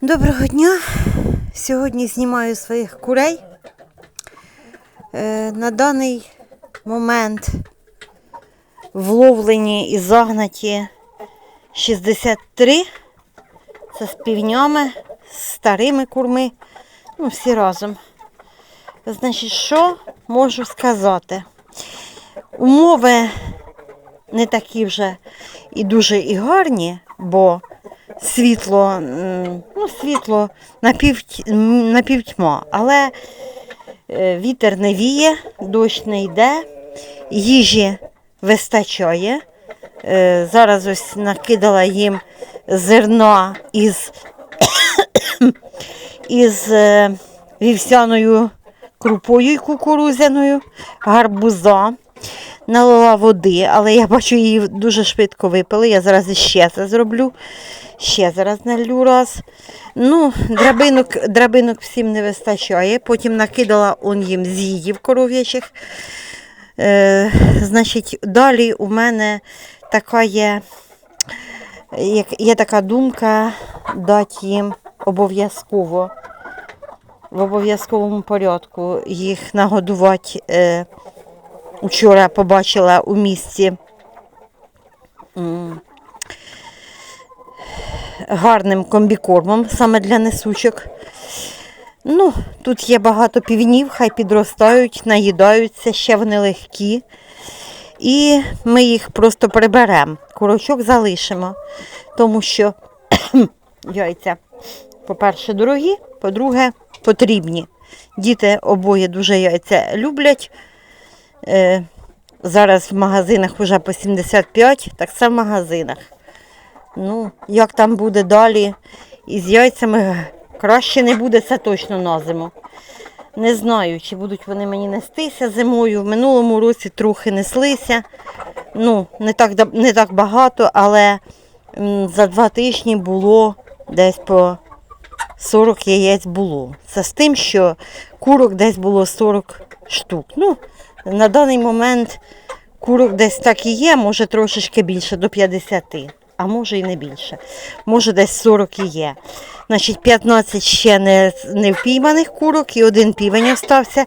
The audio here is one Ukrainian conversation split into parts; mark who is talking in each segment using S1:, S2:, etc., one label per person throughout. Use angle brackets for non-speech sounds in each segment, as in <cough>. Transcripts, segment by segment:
S1: Доброго дня! Сьогодні знімаю своїх курей. Е, на даний момент вловлені і загнаті 63. Це з півнями, з старими курми. Ну, всі разом. Значить, що можу сказати? Умови не такі вже і дуже і гарні, бо світло, ну, світло напів, напівтьма, але е, вітер не віє, дощ не йде, їжі вистачає. Е, Зараз ось накидала їм зерна із, <coughs> із е, вівсяною крупою і кукурузяною, гарбуза. Налила води, але я бачу, її дуже швидко випили. Я зараз іще це зроблю. Ще зараз налю раз. Ну, драбинок, драбинок всім не вистачає. Потім накидала он їм з'їдів коров'ячих. Е, значить, далі у мене така є, є така думка дати їм обов'язково в обов'язковому порядку їх нагодувати. Е, Вчора побачила у місті гарним комбікормом саме для несучок. Ну, тут є багато півнів, хай підростають, наїдаються, ще вони легкі. І ми їх просто приберемо. Курочок залишимо, тому що <coughs> яйця, по-перше, дорогі, по-друге, потрібні. Діти обоє дуже яйця люблять. Е, зараз в магазинах вже по 75, так це в магазинах. Ну, як там буде далі із яйцями, краще не буде, це точно на зиму. Не знаю, чи будуть вони мені нестися зимою. В минулому році трохи неслися. Ну, не так, не так багато, але за два тижні було десь по 40 яєць було. Це з тим, що курок десь було 40 штук. Ну, на даний момент курок десь так і є, може трошечки більше, до 50, а може і не більше. Може десь 40 і є. Значить, 15 ще не, не впійманих курок і один півень остався.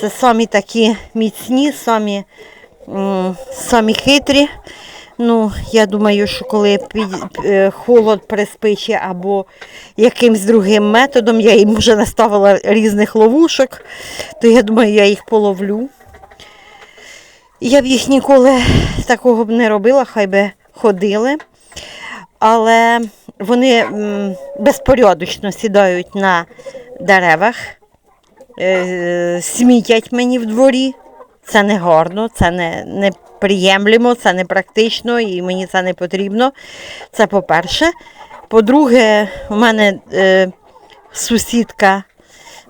S1: Це самі такі міцні, самі, самі хитрі. Ну, я думаю, що коли під, е, холод приспиче або якимсь другим методом, я їм вже наставила різних ловушок, то я думаю, я їх половлю. Я б їх ніколи такого б не робила, хай би ходили. Але вони безпорядочно сідають на деревах, е, смітять мені в дворі. Це не гарно, це не, не приємлемо, це не практично і мені це не потрібно. Це по-перше. По-друге, у мене е, сусідка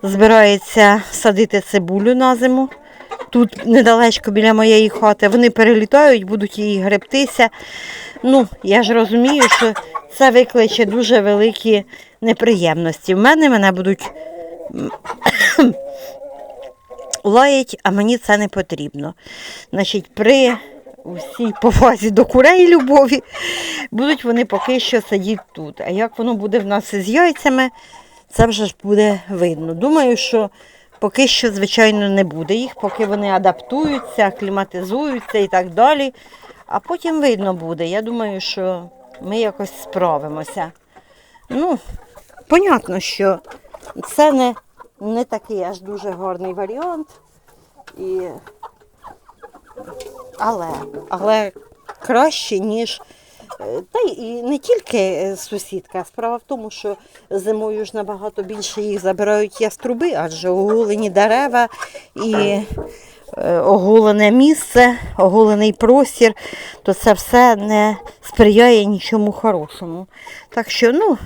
S1: збирається садити цибулю на зиму. Тут недалечко біля моєї хати. Вони перелітають, будуть її гребтися. Ну, я ж розумію, що це викличе дуже великі неприємності. В мене мене будуть <coughs> лаять, а мені це не потрібно. Значить, при усій повазі до курей любові будуть вони поки що сидіти тут. А як воно буде в нас із яйцями, це вже ж буде видно. Думаю, що поки що, звичайно, не буде їх, поки вони адаптуються, акліматизуються і так далі. А потім видно буде. Я думаю, що ми якось справимося. Ну, понятно, що це не, не такий аж дуже гарний варіант. І... Але, але краще, ніж. Та і не тільки е, сусідка. Справа в тому, що зимою ж набагато більше їх забирають яструби, адже оголені дерева і е, оголене місце, оголений простір, то це все не сприяє нічому хорошому. Так що, ну,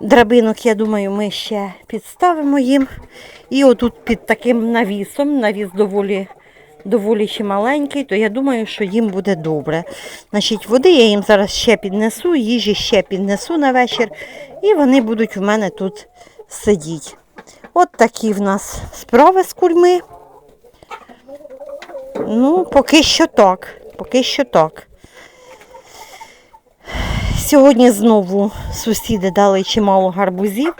S1: драбинок, я думаю, ми ще підставимо їм. І отут під таким навісом, навіс доволі, доволі ще маленький, то я думаю, що їм буде добре. Значить, води я їм зараз ще піднесу, їжі ще піднесу на вечір, і вони будуть у мене тут сидіти. От такі в нас справи з курми. Ну, поки що так. Поки що так. Сьогодні знову сусіди дали чимало гарбузів,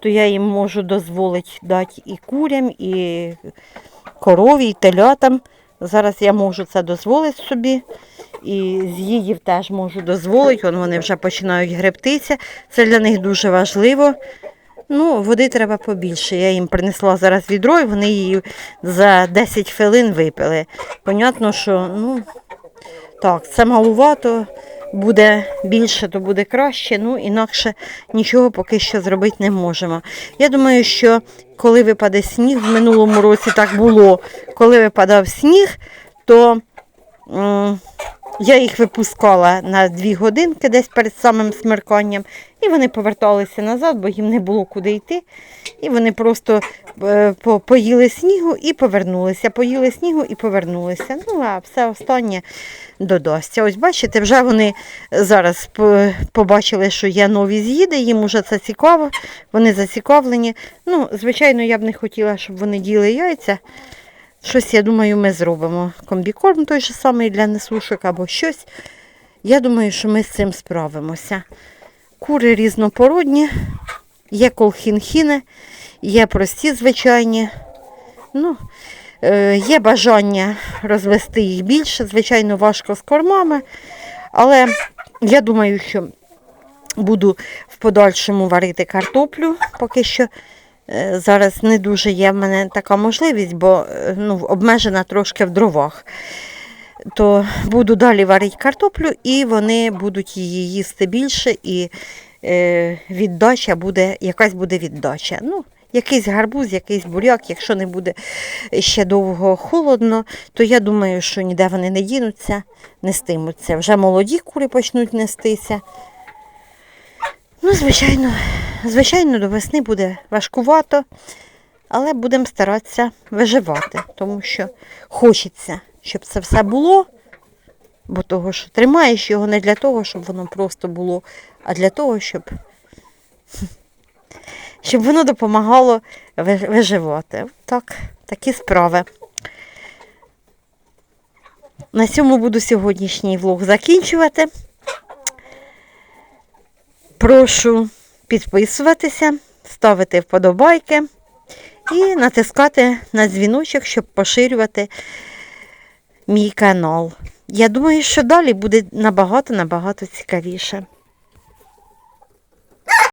S1: то я їм можу дозволити дати і курям, і корові, і телятам. Зараз я можу це дозволити собі. І з їїв теж можу дозволити. Вон вони вже починають гребтися. Це для них дуже важливо. Ну, води треба побільше. Я їм принесла зараз відро, і вони її за 10 хвилин випили. Понятно, що ну, так, це малувато, буде більше, то буде краще. Ну, інакше нічого поки що зробити не можемо. Я думаю, що коли випаде сніг, в минулому році так було, коли випадав сніг, то я їх випускала на дві годинки десь перед самим смерканням, і вони поверталися назад, бо їм не було куди йти. І вони просто е, поїли снігу і повернулися. Поїли снігу і повернулися. Ну, а все останнє додасться. Ось бачите, вже вони зараз побачили, що є нові з'їди, їм уже це цікаво, вони зацікавлені. Ну, звичайно, я б не хотіла, щоб вони діли яйця. Щось, я думаю, ми зробимо. Комбікорм той же самий для несушок або щось. Я думаю, що ми з цим справимося. Кури різнопородні, є колхінхіни, є прості звичайні. Ну, е, є бажання розвести їх більше. Звичайно, важко з кормами. Але я думаю, що буду в подальшому варити картоплю. Поки що зараз не дуже є в мене така можливість, бо е, ну, обмежена трошки в дровах. То буду далі варити картоплю, і вони будуть її їсти більше, і е, віддача буде, якась буде віддача. Ну, якийсь гарбуз, якийсь буряк, якщо не буде ще довго холодно, то я думаю, що ніде вони не дінуться, нестимуться. Вже молоді кури почнуть нестися. Ну, звичайно, звичайно, до весни буде важкувато, але будемо старатися виживати, тому що хочеться, щоб це все було, бо того, що тримаєш його не для того, щоб воно просто було, а для того, щоб, щоб воно допомагало виживати. Так, такі справи. На цьому буду сьогоднішній влог закінчувати. Прошу підписуватися, ставити вподобайки і натискати на дзвіночок, щоб поширювати мій канал. Я думаю, що далі буде набагато-набагато цікавіше.